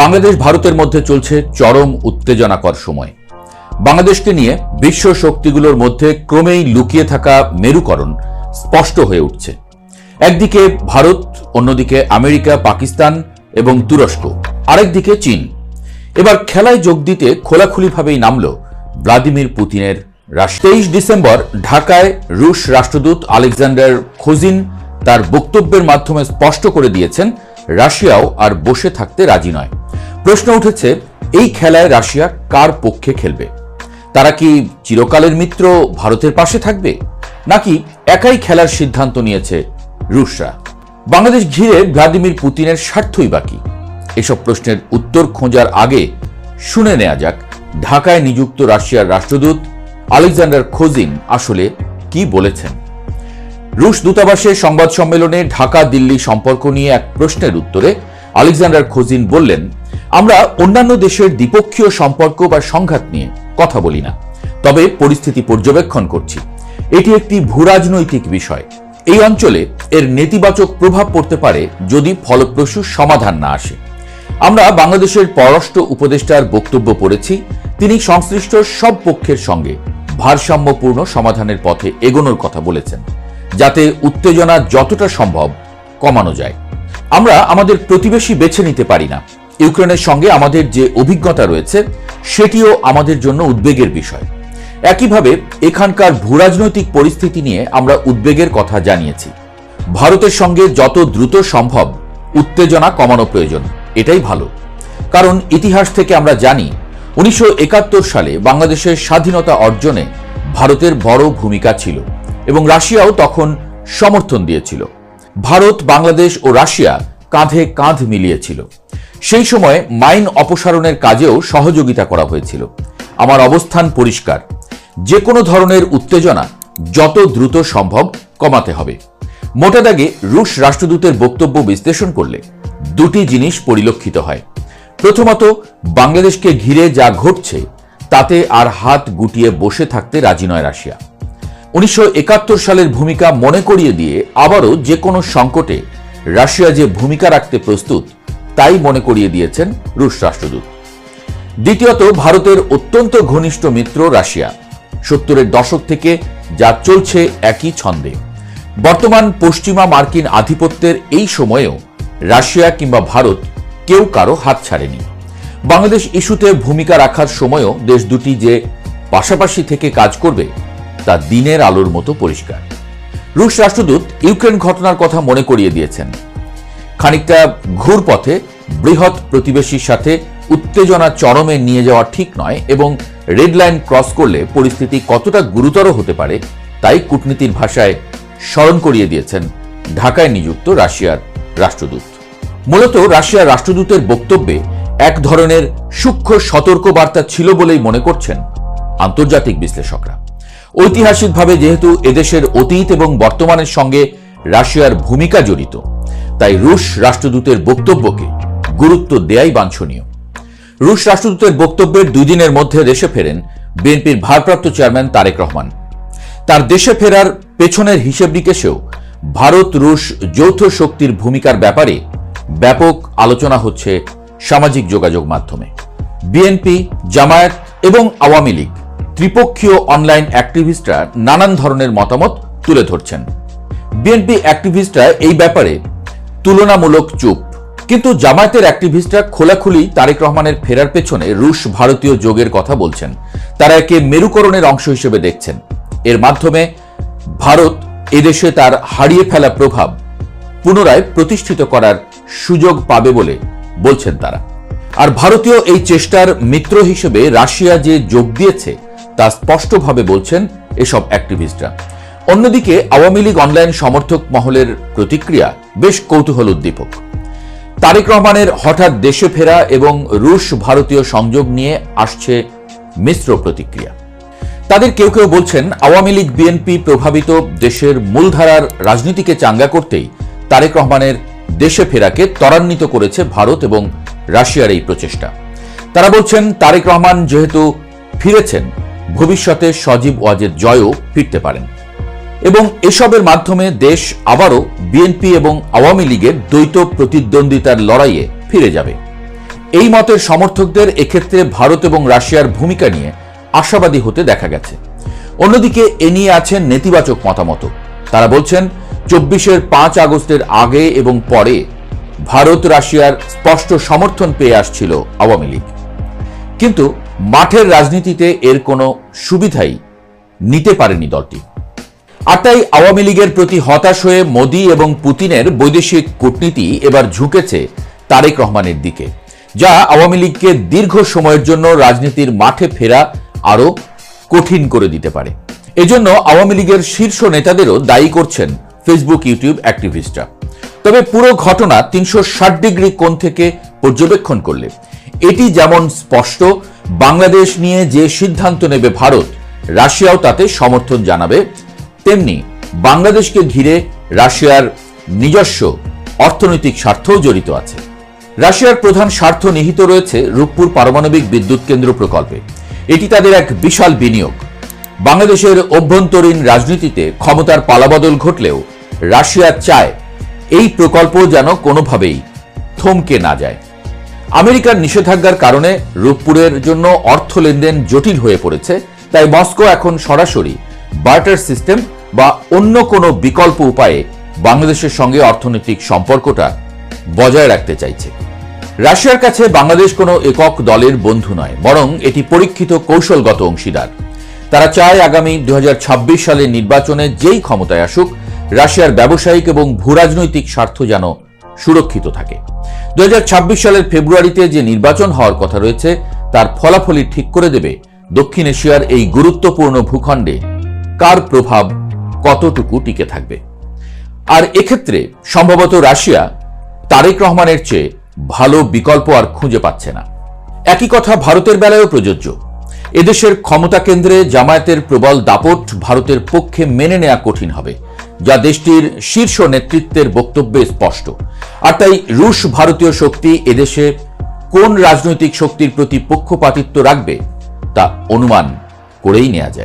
বাংলাদেশ ভারতের মধ্যে চলছে চরম উত্তেজনাকর সময়। বাংলাদেশকে নিয়ে বিশ্ব শক্তিগুলোর মধ্যে ক্রমেই লুকিয়ে থাকা মেরুকরণ স্পষ্ট হয়ে উঠছে। একদিকে ভারত, অন্যদিকে আমেরিকা, পাকিস্তান এবং তুরস্ক, আরেকদিকে চীন। এবার খেলায় যোগ দিতে খোলাখুলিভাবেই নামল ভ্লাদিমির পুতিনের তেইশ ডিসেম্বর ঢাকায় রুশ রাষ্ট্রদূত আলেকজান্ডার খোজিন তার বক্তব্যের মাধ্যমে স্পষ্ট করে দিয়েছেন, রাশিয়াও আর বসে থাকতে রাজি নয়। প্রশ্ন উঠেছে, এই খেলায় রাশিয়া কার পক্ষে খেলবে? তারা কি চিরকালের মিত্র ভারতের পাশে থাকবে? নাকি একাই খেলার সিদ্ধান্ত নিয়েছে রুশরা? বাংলাদেশ ঘিরে ভ্লাদিমির পুতিনের স্বার্থই বাকি এসব প্রশ্নের উত্তর খোঁজার আগে শুনে নেওয়া যাক, ঢাকায় নিযুক্ত রাশিয়ার রাষ্ট্রদূত আলেকজান্ডার খোজিন আসলে কি বলেছেন? রুশ দূতাবাসের সংবাদ সম্মেলনে ঢাকা দিল্লি সম্পর্ক নিয়ে এক প্রশ্নের উত্তরে আলেকজান্ডার খোজিন বললেন আমরা অন্যান্য দেশের দ্বিপক্ষীয় সম্পর্ক বা সংঘাত নিয়ে কথা বলি না। তবে পরিস্থিতি পর্যবেক্ষণ করছি। এটি একটি ভূরাজনৈতিক বিষয়। এই অঞ্চলে এর নেতিবাচক প্রভাব পড়তে পারে যদি ফলপ্রসূ সমাধান না আসে। আমরা বাংলাদেশের পররাষ্ট্র উপদেষ্টার বক্তব্য পড়েছি, তিনি সংশ্লিষ্ট সব পক্ষের সঙ্গে ভারসাম্যপূর্ণ সমাধানের পথে এগোনোর কথা বলেছেন, যাতে উত্তেজনা যতটা সম্ভব কমানো যায়। আমরা আমাদের প্রতিবেশী বেছে নিতে পারি না। ইউক্রেনের সঙ্গে আমাদের যে অভিজ্ঞতা রয়েছে, সেটিও আমাদের জন্য উদ্বেগের বিষয়। একইভাবে এখানকার ভূরাজনৈতিক পরিস্থিতি নিয়ে আমরা উদ্বেগের কথা জানিয়েছি। ভারতের সঙ্গে যত দ্রুত সম্ভব উত্তেজনা কমানো প্রয়োজন, এটাই ভালো। কারণ ইতিহাস থেকে আমরা জানি, উনিশশো একাত্তর সালে বাংলাদেশের স্বাধীনতা অর্জনে ভারতের বড় ভূমিকা ছিল এবং রাশিয়াও তখন সমর্থন দিয়েছিল। ভারত, বাংলাদেশ ও রাশিয়া কাঁধে কাঁধ মিলিয়েছিল। সেই সময় মাইন অপসারণের কাজেও সহযোগিতা করা হয়েছিল। আমার অবস্থান পরিষ্কার। যে কোনো ধরনের উত্তেজনা যত দ্রুত সম্ভব কমাতে হবে। মোটা দাগে রুশ রাষ্ট্রদূতের বক্তব্য বিশ্লেষণ করলে দুটি জিনিস পরিলক্ষিত হয়। প্রথমত, বাংলাদেশকে ঘিরে যা ঘটছে, তাতে আর হাত গুটিয়ে বসে থাকতে রাজি নয় রাশিয়া। উনিশশো একাত্তর সালের ভূমিকা মনে করিয়ে দিয়ে আবারও যে কোনো সংকটে রাশিয়া যে ভূমিকা রাখতে প্রস্তুত তাই মনে করিয়ে দিয়েছেন রুশ রাষ্ট্রদূত। দ্বিতীয়ত, ভারতের অত্যন্ত ঘনিষ্ঠ মিত্র রাশিয়া। সত্তরের দশক থেকে যা চলছে একই ছন্দে। বর্তমান পশ্চিমা মার্কিন আধিপত্যের এই সময়েও রাশিয়া কিংবা ভারত কেউ কারও হাত ছাড়েনি। বাংলাদেশ ইস্যুতে ভূমিকা রাখার সময়ও দেশ দুটি যে পাশাপাশি থেকে কাজ করবে, তা দিনের আলোর মতো পরিষ্কার। রুশ রাষ্ট্রদূত ইউক্রেন ঘটনার কথা মনে করিয়ে দিয়েছেন। খানিকটা ঘুর পথে বৃহৎ প্রতিবেশীর সাথে উত্তেজনা চরমে নিয়ে যাওয়া ঠিক নয় এবং রেড লাইন ক্রস করলে পরিস্থিতি কতটা গুরুতর হতে পারে তাই কূটনীতির ভাষায় স্মরণ করিয়ে দিয়েছেন ঢাকায় নিযুক্ত রাশিয়ার রাষ্ট্রদূত। মূলত রাশিয়ার রাষ্ট্রদূতের বক্তব্যে এক ধরনের সূক্ষ্ম সতর্ক বার্তা ছিল বলেই মনে করছেন আন্তর্জাতিক বিশ্লেষকরা। ঐতিহাসিকভাবে যেহেতু এদেশের অতীত এবং বর্তমানের সঙ্গে রাশিয়ার ভূমিকা জড়িত তাই রুশ রাষ্ট্রদূতের বক্তব্যকে গুরুত্ব দেয়াই বাঞ্ছনীয়। রুশ রাষ্ট্রদূতের বক্তব্যের দুই দিনের মধ্যে দেশে ফেরেন বিএনপির ভারপ্রাপ্ত চেয়ারম্যান তারেক রহমান। তার দেশে ফেরার পেছনের হিসেব নিকেশেও ভারত রুশ যৌথ শক্তির ভূমিকার ব্যাপারে ব্যাপক আলোচনা হচ্ছে সামাজিক যোগাযোগ মাধ্যমে। বিএনপি, জামায়াত এবং আওয়ামী লীগ ত্রিপক্ষীয় অনলাইন অ্যাক্টিভিস্টরা নানান ধরনের মতামত তুলে ধরছেন। বিএনপি অ্যাক্টিভিস্টরা এই ব্যাপারে তুলনামূলক চুপ। কিন্তু জামায়াতের অ্যাক্টিভিস্টরা খোলাখুলি তারেক রহমানের ফেরার পেছনে রুশ ভারতীয় যোগের কথা বলছেন। তারা একে মেরুকরণের অংশ হিসেবে দেখছেন। এর মাধ্যমে ভারত এদেশে তার হারিয়ে ফেলা প্রভাব পুনরায় প্রতিষ্ঠিত করার সুযোগ পাবে বলে বলছেন তারা। আর ভারতীয় এই চেষ্টার মিত্র হিসেবে রাশিয়া যে যোগ দিয়েছে, তা স্পষ্টভাবে বলছেন এসব অ্যাক্টিভিস্টরা। অন্যদিকে, আওয়ামী লীগ অনলাইন সমর্থক মহলের প্রতিক্রিয়া বেশ কৌতূহল উদ্দীপক। তারেক রহমানের হঠাৎ দেশে ফেরা এবং রুশ ভারতীয় সংযোগ নিয়ে আসছে মিশ্র প্রতিক্রিয়া। তাদের কেউ কেউ বলছেন, আওয়ামী লীগ বিএনপি প্রভাবিত দেশের মূলধারার রাজনীতিকে চাঙ্গা করতেই তারেক রহমানের দেশে ফেরাকে ত্বরান্বিত করেছে ভারত এবং রাশিয়ার এই প্রচেষ্টা। তারা বলছেন, তারেক রহমান যেহেতু ফিরেছেন, ভবিষ্যতে সজীব ওয়াজের জয়ও ফিরতে পারেন। এবং এসবের মাধ্যমে দেশ আবারও বিএনপি এবং আওয়ামী লীগের দ্বৈত প্রতিদ্বন্দ্বিতার লড়াইয়ে ফিরে যাবে। এই মতের সমর্থকদের এক্ষেত্রে ভারত এবং রাশিয়ার ভূমিকা নিয়ে আশাবাদী হতে দেখা গেছে। অন্যদিকে এ নিয়ে আছেন নেতিবাচক মতামত তারা বলছেন, চব্বিশের পাঁচ আগস্টের আগে এবং পরে ভারত রাশিয়ার স্পষ্ট সমর্থন পেয়ে আসছিল আওয়ামী লীগ। কিন্তু মাঠের রাজনীতিতে এর কোনো সুবিধাই নিতে পারেনি দলটি। আর তাই আওয়ামী লীগের প্রতি হতাশ হয়ে মোদী এবং পুতিনের বৈদেশিক কূটনীতি এবার ঝুঁকেছে তারেক রহমানের দিকে, যা আওয়ামী লীগকে দীর্ঘ সময়ের জন্য রাজনীতির মাঠে ফেরা আরও কঠিন করে দিতে পারে। এজন্য আওয়ামী লীগের শীর্ষ নেতাদেরও দায়ী করছেন ফেসবুক, ইউটিউব অ্যাক্টিভিস্টরা। তবে পুরো ঘটনা তিনশো ষাট ডিগ্রি কোণ থেকে পর্যবেক্ষণ করলে। এটি যেমন স্পষ্ট, বাংলাদেশ নিয়ে যে সিদ্ধান্ত নেবে ভারত, রাশিয়াও তাতে সমর্থন জানাবে তেমনি বাংলাদেশকে ঘিরে রাশিয়ার নিজস্ব অর্থনৈতিক স্বার্থও জড়িত আছে। রাশিয়ার প্রধান স্বার্থ নিহিত রয়েছে রূপপুর পারমাণবিক বিদ্যুৎ কেন্দ্র প্রকল্পে। এটি তাদের এক বিশাল বিনিয়োগ। বাংলাদেশের অভ্যন্তরীণ রাজনীতিতে ক্ষমতার পালাবদল ঘটলেও রাশিয়া চায় এই প্রকল্প যেন কোনোভাবেই থমকে না যায়। আমেরিকার নিষেধাজ্ঞার কারণে রূপপুরের জন্য অর্থ লেনদেন জটিল হয়ে পড়েছে, তাই মস্কো এখন সরাসরি বার্টার সিস্টেম বা অন্য কোনো বিকল্প উপায়ে বাংলাদেশের সঙ্গে অর্থনৈতিক সম্পর্কটা বজায় রাখতে চাইছে। রাশিয়ার কাছে বাংলাদেশ কোনো একক দলের বন্ধু নয়, বরং এটি পরীক্ষিত কৌশলগত অংশীদার। তারা চায় আগামী দু হাজার ছাব্বিশ সালের নির্বাচনে যেই ক্ষমতায় আসুক, রাশিয়ার ব্যবসায়িক এবং ভূরাজনৈতিক স্বার্থ যেন সুরক্ষিত থাকে। দু হাজার ছাব্বিশ সালের ফেব্রুয়ারিতে যে নির্বাচন হওয়ার কথা রয়েছে, তার ফলাফলই ঠিক করে দেবে দক্ষিণ এশিয়ার এই গুরুত্বপূর্ণ ভূখণ্ডে কার প্রভাব কতটুকু টিকে থাকবে? আর এক্ষেত্রে সম্ভবত রাশিয়া তারেক রহমানের চেয়ে ভালো বিকল্প আর খুঁজে পাচ্ছে না। একই কথা ভারতের বেলায়ও প্রযোজ্য। এদেশের ক্ষমতা কেন্দ্রে জামায়াতের প্রবল দাপট ভারতের পক্ষে মেনে নেওয়া কঠিন হবে, যা দেশটির শীর্ষ নেতৃত্বের বক্তব্যে স্পষ্ট। আর তাই রুশ ভারতীয় শক্তি এদেশে কোন রাজনৈতিক শক্তির প্রতি পক্ষপাতিত্ব রাখবে তা অনুমান করেই নেওয়া যায়।